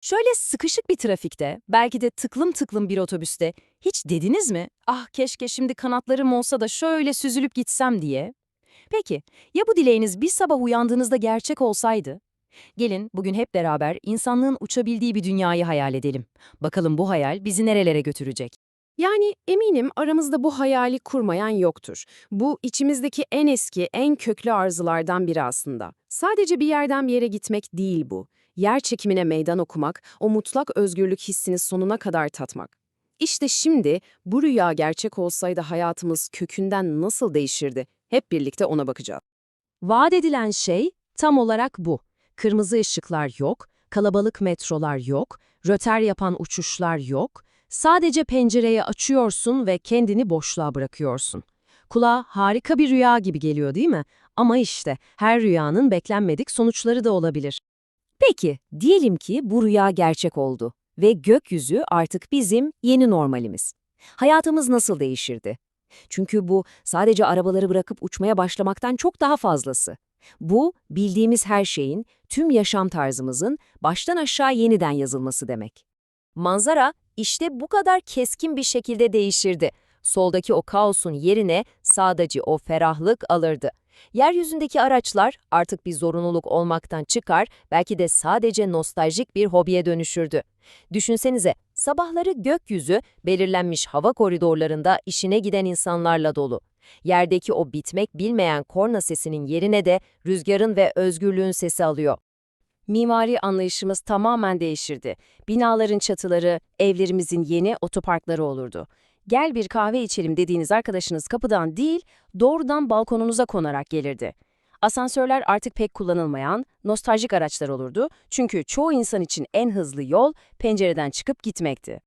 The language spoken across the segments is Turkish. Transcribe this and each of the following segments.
Şöyle sıkışık bir trafikte, belki de tıklım tıklım bir otobüste hiç dediniz mi? Ah keşke şimdi kanatlarım olsa da şöyle süzülüp gitsem diye. Peki, ya bu dileğiniz bir sabah uyandığınızda gerçek olsaydı? Gelin bugün hep beraber insanlığın uçabildiği bir dünyayı hayal edelim. Bakalım bu hayal bizi nerelere götürecek? Yani eminim aramızda bu hayali kurmayan yoktur. Bu içimizdeki en eski, en köklü arzulardan biri aslında. Sadece bir yerden bir yere gitmek değil bu. Yer çekimine meydan okumak, o mutlak özgürlük hissini sonuna kadar tatmak. İşte şimdi bu rüya gerçek olsaydı hayatımız kökünden nasıl değişirdi? Hep birlikte ona bakacağız. Vaat edilen şey tam olarak bu. Kırmızı ışıklar yok, kalabalık metrolar yok, röter yapan uçuşlar yok. Sadece pencereyi açıyorsun ve kendini boşluğa bırakıyorsun. Kulağa harika bir rüya gibi geliyor değil mi? Ama işte her rüyanın beklenmedik sonuçları da olabilir. Peki, diyelim ki bu rüya gerçek oldu ve gökyüzü artık bizim yeni normalimiz. Hayatımız nasıl değişirdi? Çünkü bu sadece arabaları bırakıp uçmaya başlamaktan çok daha fazlası. Bu, bildiğimiz her şeyin, tüm yaşam tarzımızın baştan aşağı yeniden yazılması demek. Manzara işte bu kadar keskin bir şekilde değişirdi. Soldaki o kaosun yerine sağdaki o ferahlık alırdı. Yeryüzündeki araçlar artık bir zorunluluk olmaktan çıkar, belki de sadece nostaljik bir hobiye dönüşürdü. Düşünsenize, sabahları gökyüzü belirlenmiş hava koridorlarında işine giden insanlarla dolu. Yerdeki o bitmek bilmeyen korna sesinin yerine de rüzgarın ve özgürlüğün sesi alıyor. Mimari anlayışımız tamamen değişirdi. Binaların çatıları, evlerimizin yeni otoparkları olurdu. Gel bir kahve içelim dediğiniz arkadaşınız kapıdan değil, doğrudan balkonunuza konarak gelirdi. Asansörler artık pek kullanılmayan, nostaljik araçlar olurdu çünkü çoğu insan için en hızlı yol pencereden çıkıp gitmekti.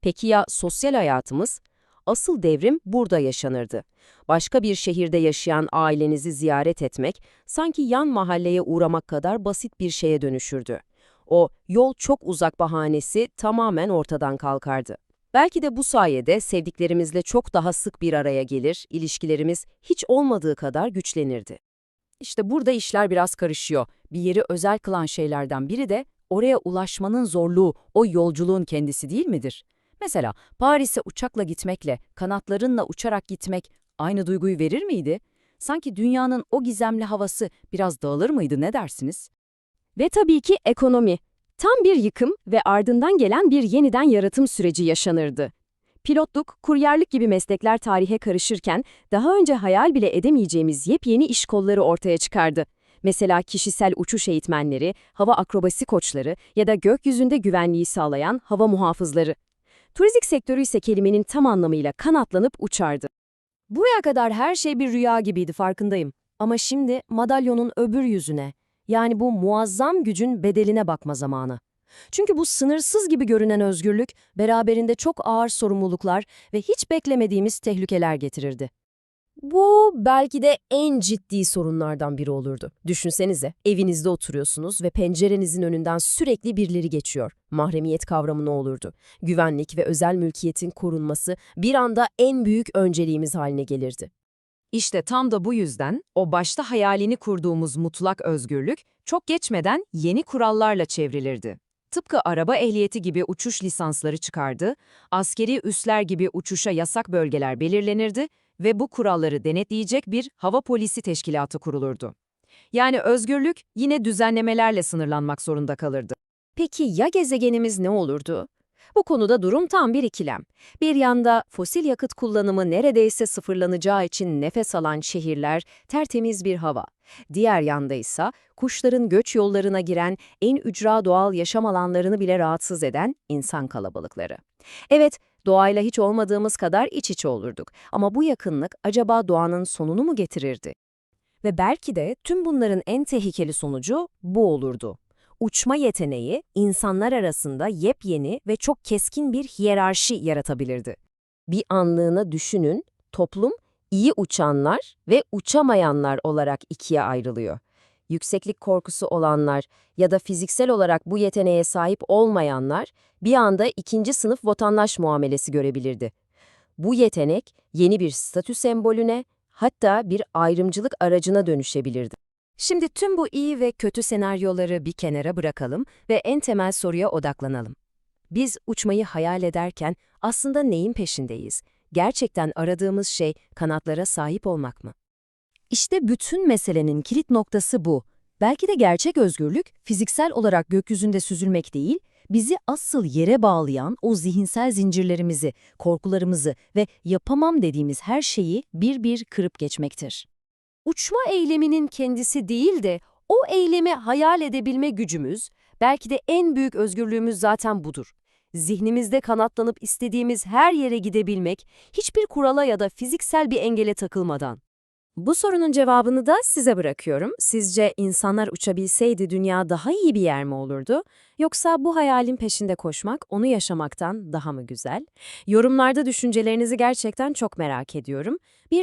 Peki ya sosyal hayatımız? Asıl devrim burada yaşanırdı. Başka bir şehirde yaşayan ailenizi ziyaret etmek, sanki yan mahalleye uğramak kadar basit bir şeye dönüşürdü. O yol çok uzak bahanesi tamamen ortadan kalkardı. Belki de bu sayede sevdiklerimizle çok daha sık bir araya gelir, ilişkilerimiz hiç olmadığı kadar güçlenirdi. İşte burada işler biraz karışıyor. Bir yeri özel kılan şeylerden biri de oraya ulaşmanın zorluğu, o yolculuğun kendisi değil midir? Mesela Paris'e uçakla gitmekle, kanatlarınla uçarak gitmek aynı duyguyu verir miydi? Sanki dünyanın o gizemli havası biraz dağılır mıydı ne dersiniz? Ve tabii ki ekonomi. Tam bir yıkım ve ardından gelen bir yeniden yaratım süreci yaşanırdı. Pilotluk, kuryerlik gibi meslekler tarihe karışırken daha önce hayal bile edemeyeceğimiz yepyeni iş kolları ortaya çıkardı. Mesela kişisel uçuş eğitmenleri, hava akrobasi koçları ya da gökyüzünde güvenliği sağlayan hava muhafızları. Turizm sektörü ise kelimenin tam anlamıyla kanatlanıp uçardı. Buraya kadar her şey bir rüya gibiydi farkındayım. Ama şimdi madalyonun öbür yüzüne, yani bu muazzam gücün bedeline bakma zamanı. Çünkü bu sınırsız gibi görünen özgürlük beraberinde çok ağır sorumluluklar ve hiç beklemediğimiz tehlikeler getirirdi. Bu belki de en ciddi sorunlardan biri olurdu. Düşünsenize, evinizde oturuyorsunuz ve pencerenizin önünden sürekli birileri geçiyor. Mahremiyet kavramı ne olurdu? Güvenlik ve özel mülkiyetin korunması bir anda en büyük önceliğimiz haline gelirdi. İşte tam da bu yüzden o başta hayalini kurduğumuz mutlak özgürlük çok geçmeden yeni kurallarla çevrilirdi. Tıpkı araba ehliyeti gibi uçuş lisansları çıkardı, askeri üsler gibi uçuşa yasak bölgeler belirlenirdi ve bu kuralları denetleyecek bir hava polisi teşkilatı kurulurdu. Yani özgürlük yine düzenlemelerle sınırlanmak zorunda kalırdı. Peki ya gezegenimiz ne olurdu? Bu konuda durum tam bir ikilem. Bir yanda fosil yakıt kullanımı neredeyse sıfırlanacağı için nefes alan şehirler, tertemiz bir hava. Diğer yanda ise kuşların göç yollarına giren en ücra doğal yaşam alanlarını bile rahatsız eden insan kalabalıkları. Evet, doğayla hiç olmadığımız kadar iç içe olurduk ama bu yakınlık acaba doğanın sonunu mu getirirdi? Ve belki de tüm bunların en tehlikeli sonucu bu olurdu uçma yeteneği insanlar arasında yepyeni ve çok keskin bir hiyerarşi yaratabilirdi. Bir anlığına düşünün, toplum iyi uçanlar ve uçamayanlar olarak ikiye ayrılıyor. Yükseklik korkusu olanlar ya da fiziksel olarak bu yeteneğe sahip olmayanlar bir anda ikinci sınıf vatandaş muamelesi görebilirdi. Bu yetenek yeni bir statü sembolüne, hatta bir ayrımcılık aracına dönüşebilirdi. Şimdi tüm bu iyi ve kötü senaryoları bir kenara bırakalım ve en temel soruya odaklanalım. Biz uçmayı hayal ederken aslında neyin peşindeyiz? Gerçekten aradığımız şey kanatlara sahip olmak mı? İşte bütün meselenin kilit noktası bu. Belki de gerçek özgürlük fiziksel olarak gökyüzünde süzülmek değil, bizi asıl yere bağlayan o zihinsel zincirlerimizi, korkularımızı ve yapamam dediğimiz her şeyi bir bir kırıp geçmektir. Uçma eyleminin kendisi değil de o eylemi hayal edebilme gücümüz, belki de en büyük özgürlüğümüz zaten budur. Zihnimizde kanatlanıp istediğimiz her yere gidebilmek, hiçbir kurala ya da fiziksel bir engele takılmadan. Bu sorunun cevabını da size bırakıyorum. Sizce insanlar uçabilseydi dünya daha iyi bir yer mi olurdu? Yoksa bu hayalin peşinde koşmak, onu yaşamaktan daha mı güzel? Yorumlarda düşüncelerinizi gerçekten çok merak ediyorum. Bir